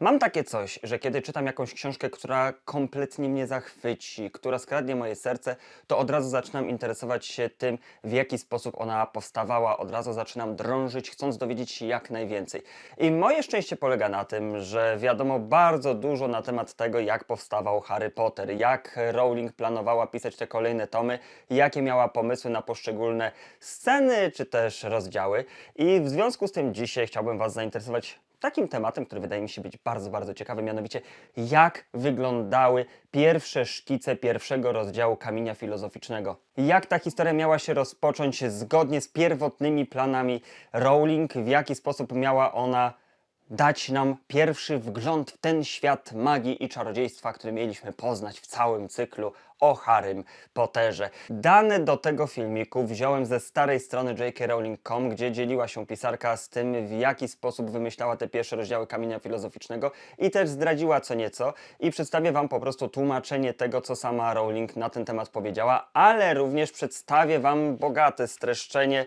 Mam takie coś, że kiedy czytam jakąś książkę, która kompletnie mnie zachwyci, która skradnie moje serce, to od razu zaczynam interesować się tym, w jaki sposób ona powstawała. Od razu zaczynam drążyć, chcąc dowiedzieć się jak najwięcej. I moje szczęście polega na tym, że wiadomo bardzo dużo na temat tego, jak powstawał Harry Potter, jak Rowling planowała pisać te kolejne tomy, jakie miała pomysły na poszczególne sceny czy też rozdziały. I w związku z tym dzisiaj chciałbym Was zainteresować takim tematem, który wydaje mi się być bardzo, bardzo ciekawy, mianowicie jak wyglądały pierwsze szkice pierwszego rozdziału Kamienia Filozoficznego. Jak ta historia miała się rozpocząć zgodnie z pierwotnymi planami Rowling, w jaki sposób miała ona dać nam pierwszy wgląd w ten świat magii i czarodziejstwa, który mieliśmy poznać w całym cyklu o Harrym Potterze. Dane do tego filmiku wziąłem ze starej strony jkrowling.com, gdzie dzieliła się pisarka z tym, w jaki sposób wymyślała te pierwsze rozdziały Kamienia Filozoficznego i też zdradziła co nieco i przedstawię Wam po prostu tłumaczenie tego, co sama Rowling na ten temat powiedziała, ale również przedstawię Wam bogate streszczenie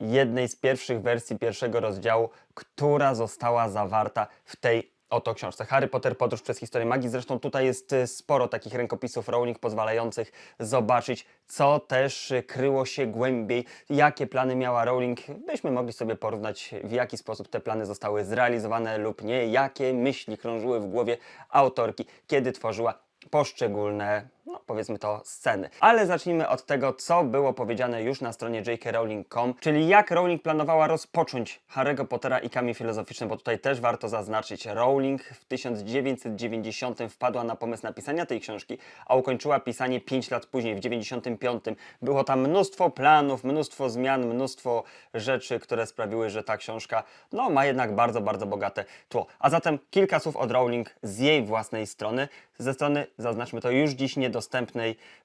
jednej z pierwszych wersji pierwszego rozdziału, która została zawarta w tej oto książce. Harry Potter Podróż przez historię magii. Zresztą tutaj jest y, sporo takich rękopisów Rowling pozwalających zobaczyć, co też y, kryło się głębiej, jakie plany miała Rowling, byśmy mogli sobie porównać, w jaki sposób te plany zostały zrealizowane lub nie, jakie myśli krążyły w głowie autorki, kiedy tworzyła poszczególne, no powiedzmy to, sceny. Ale zacznijmy od tego, co było powiedziane już na stronie jkrowling.com, czyli jak Rowling planowała rozpocząć Harry'ego Pottera i Kamień Filozoficzny, bo tutaj też warto zaznaczyć, Rowling w 1990 wpadła na pomysł napisania tej książki, a ukończyła pisanie 5 lat później, w 95. Było tam mnóstwo planów, mnóstwo zmian, mnóstwo rzeczy, które sprawiły, że ta książka no, ma jednak bardzo, bardzo bogate tło. A zatem kilka słów od Rowling z jej własnej strony, ze strony, zaznaczmy to, już dziś niedostępnej,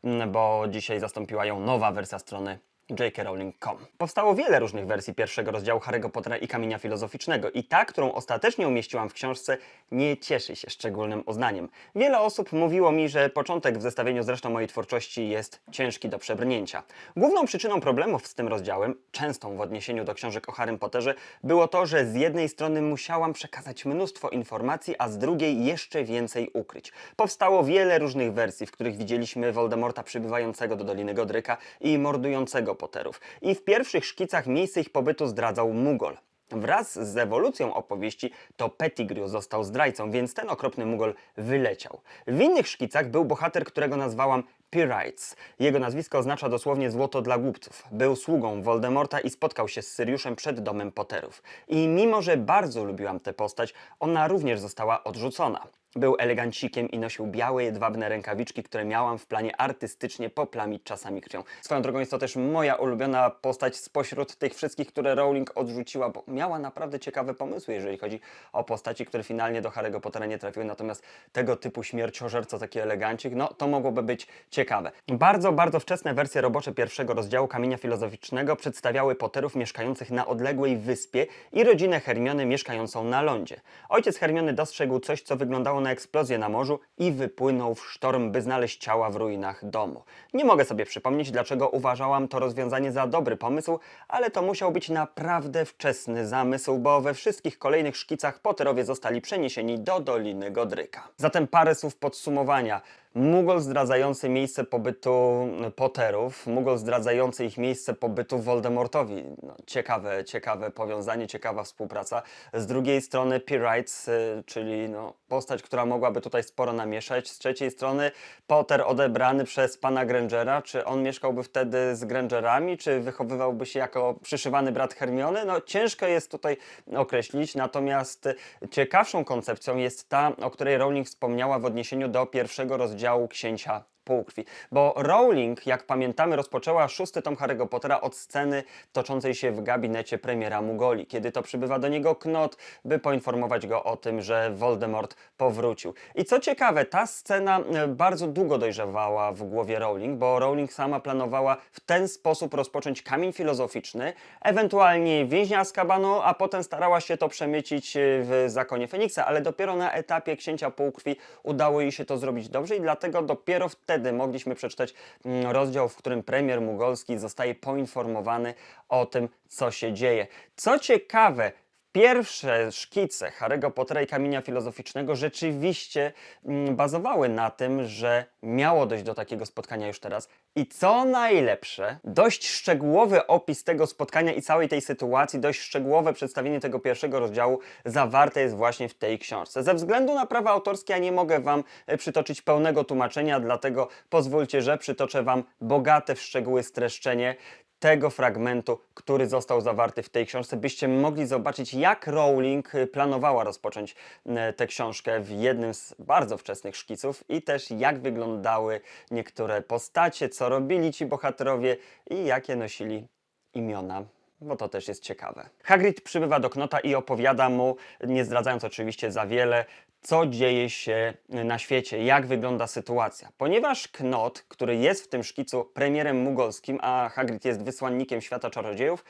mm, bo dzisiaj zastąpiła ją nowa wersja strony jkrowling.com. Powstało wiele różnych wersji pierwszego rozdziału Harry'ego Pottera i Kamienia Filozoficznego i ta, którą ostatecznie umieściłam w książce, nie cieszy się szczególnym uznaniem. Wiele osób mówiło mi, że początek w zestawieniu z resztą mojej twórczości jest ciężki do przebrnięcia. Główną przyczyną problemów z tym rozdziałem, częstą w odniesieniu do książek o Harrym Potterze, było to, że z jednej strony musiałam przekazać mnóstwo informacji, a z drugiej jeszcze więcej ukryć. Powstało wiele różnych wersji, w których widzieliśmy Voldemorta przybywającego do Doliny Godryka i mordującego Potterów. I w pierwszych szkicach miejsce ich pobytu zdradzał Mugol. Wraz z ewolucją opowieści to Pettigrew został zdrajcą, więc ten okropny Mugol wyleciał. W innych szkicach był bohater, którego nazwałam Pyrrhites. Jego nazwisko oznacza dosłownie złoto dla głupców. Był sługą Voldemorta i spotkał się z Syriuszem przed domem Potterów. I mimo, że bardzo lubiłam tę postać, ona również została odrzucona. Był elegancikiem i nosił białe, jedwabne rękawiczki, które miałam w planie artystycznie poplamić czasami krwią. Swoją drogą jest to też moja ulubiona postać spośród tych wszystkich, które Rowling odrzuciła, bo miała naprawdę ciekawe pomysły, jeżeli chodzi o postaci, które finalnie do Harry'ego Pottera nie trafiły. Natomiast tego typu śmierciożerca, taki elegancik, no to mogłoby być ciekawe. Bardzo, bardzo wczesne wersje robocze pierwszego rozdziału Kamienia Filozoficznego przedstawiały Potterów mieszkających na odległej wyspie i rodzinę Hermiony mieszkającą na lądzie. Ojciec Hermiony dostrzegł coś, co wyglądało na eksplozję na morzu i wypłynął w sztorm, by znaleźć ciała w ruinach domu. Nie mogę sobie przypomnieć, dlaczego uważałam to rozwiązanie za dobry pomysł, ale to musiał być naprawdę wczesny zamysł, bo we wszystkich kolejnych szkicach Potterowie zostali przeniesieni do Doliny Godryka. Zatem parę słów podsumowania. Mugol zdradzający miejsce pobytu Potterów, Mugol zdradzający ich miejsce pobytu Voldemortowi. No, ciekawe, ciekawe powiązanie, ciekawa współpraca. Z drugiej strony Pyrrhites, y, czyli no, postać, która mogłaby tutaj sporo namieszać. Z trzeciej strony Potter odebrany przez pana Grangera. Czy on mieszkałby wtedy z Grangerami, czy wychowywałby się jako przyszywany brat Hermiony? No ciężko jest tutaj określić, natomiast ciekawszą koncepcją jest ta, o której Rowling wspomniała w odniesieniu do pierwszego rozdziału Księcia Półkrwi. Bo Rowling, jak pamiętamy, rozpoczęła szósty tom Harry'ego Pottera od sceny toczącej się w gabinecie premiera Mugoli, kiedy to przybywa do niego Knot, by poinformować go o tym, że Voldemort powrócił. I co ciekawe, ta scena e, bardzo długo dojrzewała w głowie Rowling, bo Rowling sama planowała w ten sposób rozpocząć kamień filozoficzny, ewentualnie więźnia Azkabanu, a potem starała się to przemycić e, w Zakonie Feniksa, ale dopiero na etapie Księcia Półkrwi udało jej się to zrobić dobrze i dlatego dopiero wtedy mogliśmy przeczytać mm, rozdział, w którym premier mugolski zostaje poinformowany o tym, co się dzieje. Co ciekawe, pierwsze szkice Harry'ego Pottera i Kamienia Filozoficznego rzeczywiście mm, bazowały na tym, że miało dojść do takiego spotkania już teraz. I co najlepsze, dość szczegółowy opis tego spotkania i całej tej sytuacji, dość szczegółowe przedstawienie tego pierwszego rozdziału zawarte jest właśnie w tej książce. Ze względu na prawa autorskie ja nie mogę Wam e, przytoczyć pełnego tłumaczenia, dlatego pozwólcie, że przytoczę Wam bogate w szczegóły streszczenie tego fragmentu, który został zawarty w tej książce, byście mogli zobaczyć, jak Rowling y, planowała rozpocząć e, tę książkę w jednym z bardzo wczesnych szkiców i też jak wyglądały niektóre postacie, co robili ci bohaterowie i jakie nosili imiona bo to też jest ciekawe. Hagrid przybywa do Knota i opowiada mu, nie zdradzając oczywiście za wiele, co dzieje się na świecie, jak wygląda sytuacja. Ponieważ Knot, który jest w tym szkicu premierem mugolskim, a Hagrid jest wysłannikiem świata czarodziejów,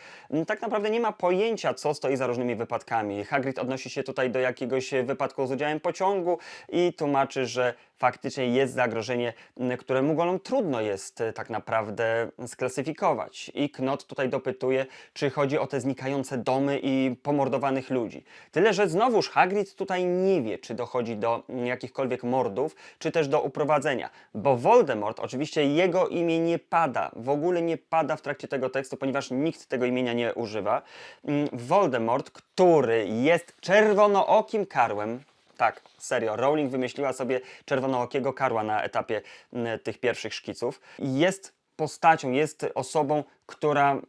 tak naprawdę nie ma pojęcia, co stoi za różnymi wypadkami. Hagrid odnosi się tutaj do jakiegoś wypadku z udziałem pociągu i tłumaczy, że faktycznie jest zagrożenie, które Mugolom trudno jest e, tak naprawdę sklasyfikować. I Knot tutaj dopytuje, czy chodzi o te znikające domy i pomordowanych ludzi. Tyle, że znowuż Hagrid tutaj nie wie, czy dochodzi do jakichkolwiek mordów, czy też do uprowadzenia. Bo Voldemort, oczywiście jego imię nie pada, w ogóle nie pada w trakcie tego tekstu, ponieważ nikt tego imienia nie używa. Mm, Voldemort, który jest czerwonookim karłem, tak, serio. Rowling wymyśliła sobie czerwonookiego karła na etapie mm, tych pierwszych szkiców. Jest postacią, jest osobą, która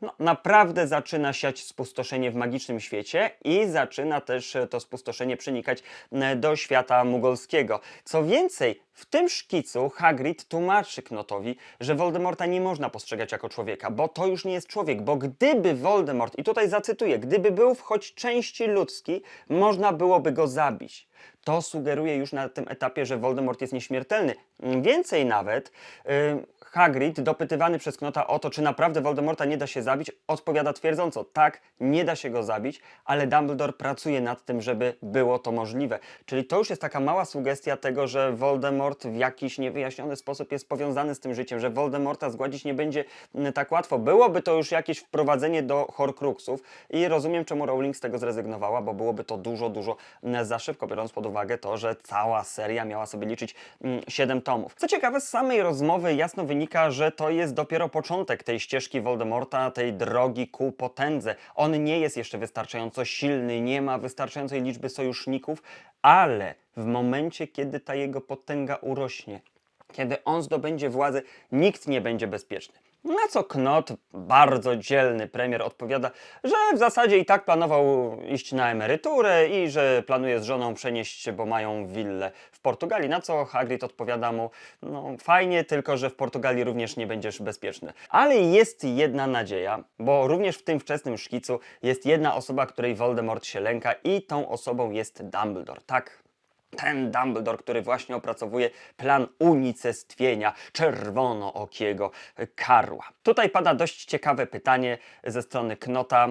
no, naprawdę zaczyna siać spustoszenie w magicznym świecie i zaczyna też e, to spustoszenie przenikać do świata mugolskiego. Co więcej, w tym szkicu Hagrid tłumaczy Knotowi, że Voldemorta nie można postrzegać jako człowieka, bo to już nie jest człowiek, bo gdyby Voldemort, i tutaj zacytuję, gdyby był w choć części ludzki, można byłoby go zabić. To sugeruje już na tym etapie, że Voldemort jest nieśmiertelny. Więcej nawet, yy, Hagrid, dopytywany przez Knota o to, czy naprawdę Voldemorta nie da się zabić, odpowiada twierdząco, tak, nie da się go zabić, ale Dumbledore pracuje nad tym, żeby było to możliwe. Czyli to już jest taka mała sugestia tego, że Voldemort w jakiś niewyjaśniony sposób jest powiązany z tym życiem, że Voldemorta zgładzić nie będzie mm, tak łatwo. Byłoby to już jakieś wprowadzenie do Horcruxów i rozumiem, czemu Rowling z tego zrezygnowała, bo byłoby to dużo, dużo mm, za szybko, biorąc pod uwagę to, że cała seria miała sobie liczyć 7 tomów. Co ciekawe, z samej rozmowy jasno wynika, że to jest dopiero początek tej ścieżki Voldemorta, tej drogi ku potędze. On nie jest jeszcze wystarczająco silny, nie ma wystarczającej liczby sojuszników, ale w momencie, kiedy ta jego potęga urośnie, kiedy on zdobędzie władzę, nikt nie będzie bezpieczny. Na co Knot, bardzo dzielny premier, odpowiada, że w zasadzie i tak planował iść na emeryturę i że planuje z żoną przenieść się, bo mają willę w Portugalii. Na co Hagrid odpowiada mu, no fajnie, tylko że w Portugalii również nie będziesz bezpieczny. Ale jest jedna nadzieja, bo również w tym wczesnym szkicu jest jedna osoba, której Voldemort się lęka i tą osobą jest Dumbledore. Tak, ten Dumbledore, który właśnie opracowuje plan unicestwienia czerwonookiego karła. Tutaj pada dość ciekawe pytanie ze strony Knota.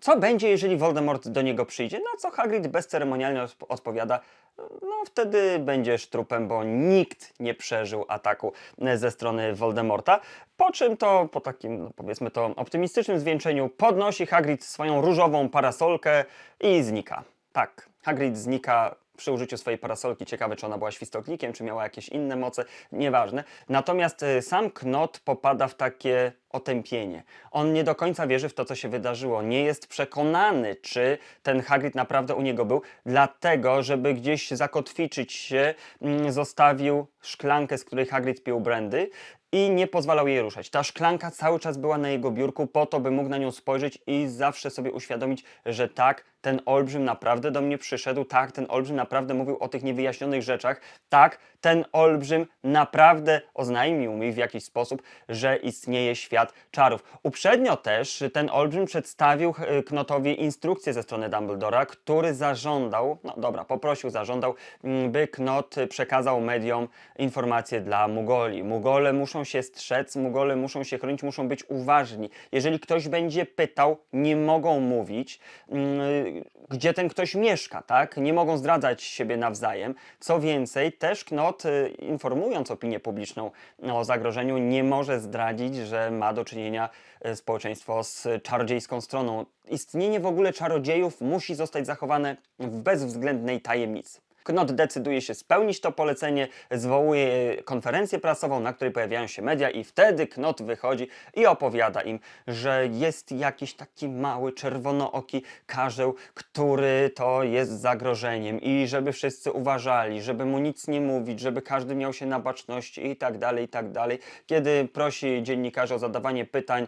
Co będzie, jeżeli Voldemort do niego przyjdzie? Na co Hagrid bezceremonialnie osp- odpowiada, no wtedy będziesz trupem, bo nikt nie przeżył ataku ze strony Voldemorta. Po czym to, po takim no powiedzmy to optymistycznym zwieńczeniu, podnosi Hagrid swoją różową parasolkę i znika. Tak, Hagrid znika przy użyciu swojej parasolki. Ciekawe, czy ona była świstoklikiem, czy miała jakieś inne moce, nieważne. Natomiast y, sam Knot popada w takie otępienie. On nie do końca wierzy w to, co się wydarzyło. Nie jest przekonany, czy ten Hagrid naprawdę u niego był, dlatego, żeby gdzieś zakotwiczyć się, mm, zostawił szklankę, z której Hagrid pił brandy i nie pozwalał jej ruszać. Ta szklanka cały czas była na jego biurku po to, by mógł na nią spojrzeć i zawsze sobie uświadomić, że tak, ten olbrzym naprawdę do mnie przyszedł, tak, ten olbrzym naprawdę mówił o tych niewyjaśnionych rzeczach, tak, ten olbrzym naprawdę oznajmił mi w jakiś sposób, że istnieje świat czarów. Uprzednio też ten olbrzym przedstawił e, Knotowi instrukcję ze strony Dumbledora, który zażądał, no dobra, poprosił, zażądał, mm, by Knot przekazał mediom informacje dla Mugoli. Mugole muszą się strzec, Mugole muszą się chronić, muszą być uważni. Jeżeli ktoś będzie pytał, nie mogą mówić, mm, gdzie ten ktoś mieszka, tak? Nie mogą zdradzać siebie nawzajem. Co więcej, też Knot, y, informując opinię publiczną o zagrożeniu, nie może zdradzić, że ma do czynienia y, społeczeństwo z czarodziejską stroną. Istnienie w ogóle czarodziejów musi zostać zachowane w bezwzględnej tajemnicy. Knot decyduje się spełnić to polecenie, zwołuje konferencję prasową, na której pojawiają się media i wtedy Knot wychodzi i opowiada im, że jest jakiś taki mały, czerwonooki karzeł, który to jest zagrożeniem i żeby wszyscy uważali, żeby mu nic nie mówić, żeby każdy miał się na baczności i tak dalej, i tak dalej. Kiedy prosi dziennikarzy o zadawanie pytań,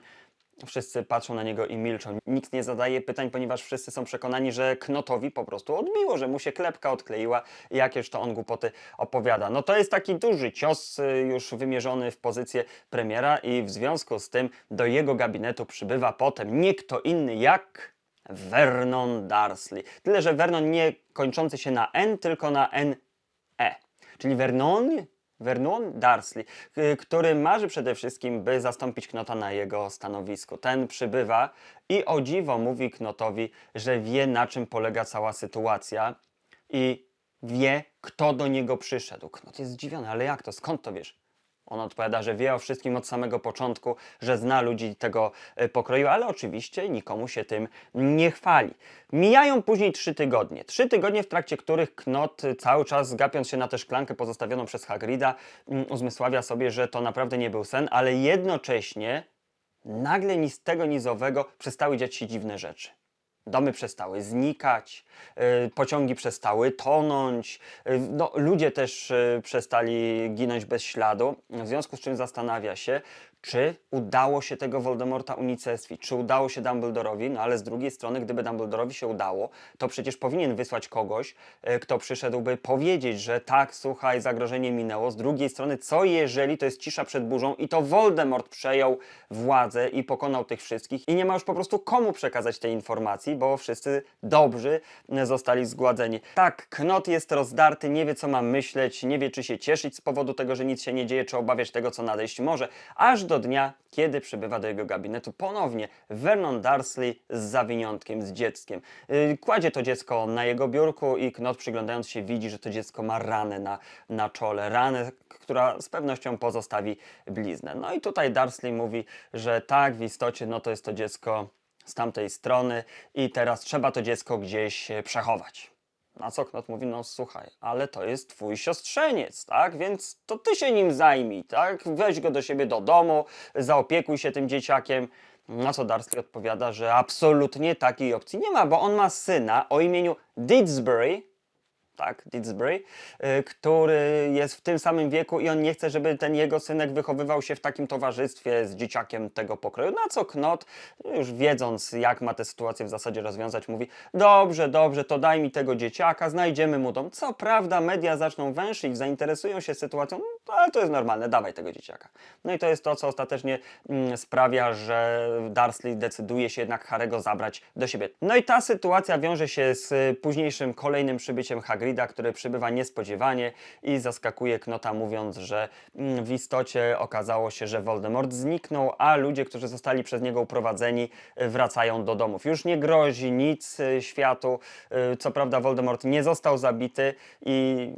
Wszyscy patrzą na niego i milczą. Nikt nie zadaje pytań, ponieważ wszyscy są przekonani, że Knotowi po prostu odbiło, że mu się klepka odkleiła i jakież to on głupoty opowiada. No to jest taki duży cios y, już wymierzony w pozycję premiera i w związku z tym do jego gabinetu przybywa potem nie kto inny jak Vernon Darsley. Tyle, że Vernon nie kończący się na N, tylko na N-E. Czyli Vernon Vernon Darsley, który marzy przede wszystkim, by zastąpić Knota na jego stanowisku. Ten przybywa i o dziwo mówi Knotowi, że wie na czym polega cała sytuacja i wie, kto do niego przyszedł. Knot jest zdziwiony, ale jak to? Skąd to wiesz? On odpowiada, że wie o wszystkim od samego początku, że zna ludzi tego e, pokroju, ale oczywiście nikomu się tym nie chwali. Mijają później trzy tygodnie. Trzy tygodnie, w trakcie których Knot e, cały czas, gapiąc się na tę szklankę pozostawioną przez Hagrida, mm, uzmysławia sobie, że to naprawdę nie był sen, ale jednocześnie nagle ni z tego nizowego przestały dziać się dziwne rzeczy. Domy przestały znikać, y, pociągi przestały tonąć, y, no, ludzie też y, przestali ginąć bez śladu, w związku z czym zastanawia się, czy udało się tego Voldemorta unicestwić, czy udało się Dumbledorowi, no ale z drugiej strony, gdyby Dumbledorowi się udało, to przecież powinien wysłać kogoś, e, kto przyszedłby powiedzieć, że tak, słuchaj, zagrożenie minęło. Z drugiej strony, co jeżeli to jest cisza przed burzą i to Voldemort przejął władzę i pokonał tych wszystkich i nie ma już po prostu komu przekazać tej informacji, bo wszyscy dobrzy e, zostali zgładzeni. Tak, Knot jest rozdarty, nie wie co ma myśleć, nie wie czy się cieszyć z powodu tego, że nic się nie dzieje, czy obawiać tego, co nadejść może, aż do dnia, kiedy przybywa do jego gabinetu ponownie Vernon Darsley z zawiniątkiem, z dzieckiem. Yy, Kładzie to dziecko na jego biurku i Knot przyglądając się widzi, że to dziecko ma ranę na, na czole. Ranę, która z pewnością pozostawi bliznę. No i tutaj Darsley mówi, że tak, w istocie no to jest to dziecko z tamtej strony i teraz trzeba to dziecko gdzieś e, przechować. Na co Knot mówi, no słuchaj, ale to jest twój siostrzeniec, tak? Więc to ty się nim zajmij, tak? Weź go do siebie do domu, zaopiekuj się tym dzieciakiem. Na co Darsley odpowiada, że absolutnie takiej opcji nie ma, bo on ma syna o imieniu Didsbury, tak, Didsbury, y, który jest w tym samym wieku i on nie chce, żeby ten jego synek wychowywał się w takim towarzystwie z dzieciakiem tego pokroju. Na co Knot, już wiedząc jak ma tę sytuację w zasadzie rozwiązać, mówi dobrze, dobrze, to daj mi tego dzieciaka, znajdziemy mu dom. Co prawda media zaczną węszyć, zainteresują się sytuacją, no, ale to jest normalne, dawaj tego dzieciaka. No i to jest to, co ostatecznie mm, sprawia, że Darsley decyduje się jednak Harego zabrać do siebie. No i ta sytuacja wiąże się z późniejszym, kolejnym przybyciem Hagrida, który przybywa niespodziewanie i zaskakuje Knota mówiąc, że mm, w istocie okazało się, że Voldemort zniknął, a ludzie, którzy zostali przez niego uprowadzeni y, wracają do domów. Już nie grozi nic y, światu. Y, Co prawda Voldemort nie został zabity i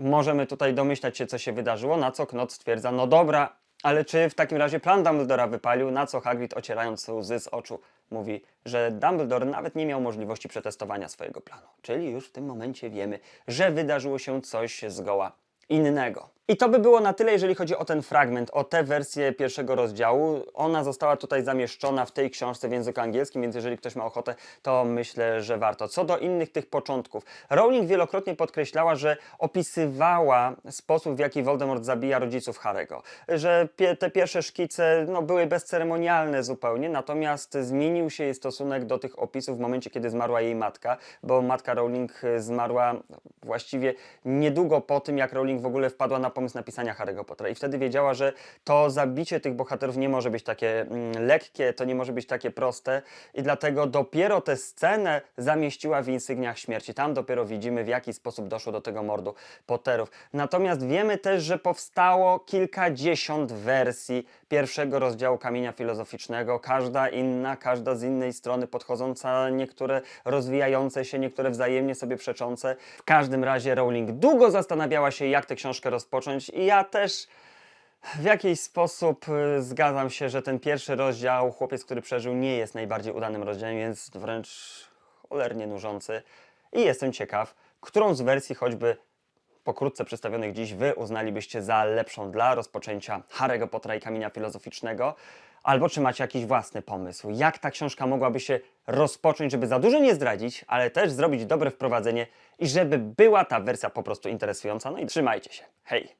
możemy tutaj domyślać się, co się wydarzyło, na co Knot stwierdza, no dobra, ale czy w takim razie plan Dumbledora wypalił, na co Hagrid ocierając łzy z oczu mówi, że Dumbledore nawet nie miał możliwości przetestowania swojego planu. Czyli już w tym momencie wiemy, że wydarzyło się coś zgoła innego. I to by było na tyle, jeżeli chodzi o ten fragment, o tę wersję pierwszego rozdziału. Ona została tutaj zamieszczona w tej książce w języku angielskim, więc jeżeli ktoś ma ochotę, to myślę, że warto. Co do innych tych początków, Rowling wielokrotnie podkreślała, że opisywała sposób, w jaki Voldemort zabija rodziców Harego. Że pie te pierwsze szkice no, były bezceremonialne zupełnie, natomiast zmienił się jej stosunek do tych opisów w momencie, kiedy zmarła jej matka, bo matka Rowling zmarła właściwie niedługo po tym, jak Rowling w ogóle wpadła na pomysł, napisania Harry'ego Pottera i wtedy wiedziała, że to zabicie tych bohaterów nie może być takie mm, lekkie, to nie może być takie proste i dlatego dopiero tę scenę zamieściła w insygniach śmierci. Tam dopiero widzimy, w jaki sposób doszło do tego mordu Potterów. Natomiast wiemy też, że powstało kilkadziesiąt wersji pierwszego rozdziału Kamienia Filozoficznego, każda inna, każda z innej strony podchodząca, niektóre rozwijające się, niektóre wzajemnie sobie przeczące. W każdym razie Rowling długo zastanawiała się, jak tę książkę rozpocząć i ja też w jakiś sposób y, zgadzam się, że ten pierwszy rozdział, Chłopiec, który przeżył, nie jest najbardziej udanym rozdziałem, jest wręcz cholernie nużący. I jestem ciekaw, którą z wersji choćby pokrótce przedstawionych dziś wy uznalibyście za lepszą dla rozpoczęcia Harry'ego Pottera i Kamienia Filozoficznego? Albo czy macie jakiś własny pomysł? Jak ta książka mogłaby się rozpocząć, żeby za dużo nie zdradzić, ale też zrobić dobre wprowadzenie i żeby była ta wersja po prostu interesująca? No i trzymajcie się. Hej!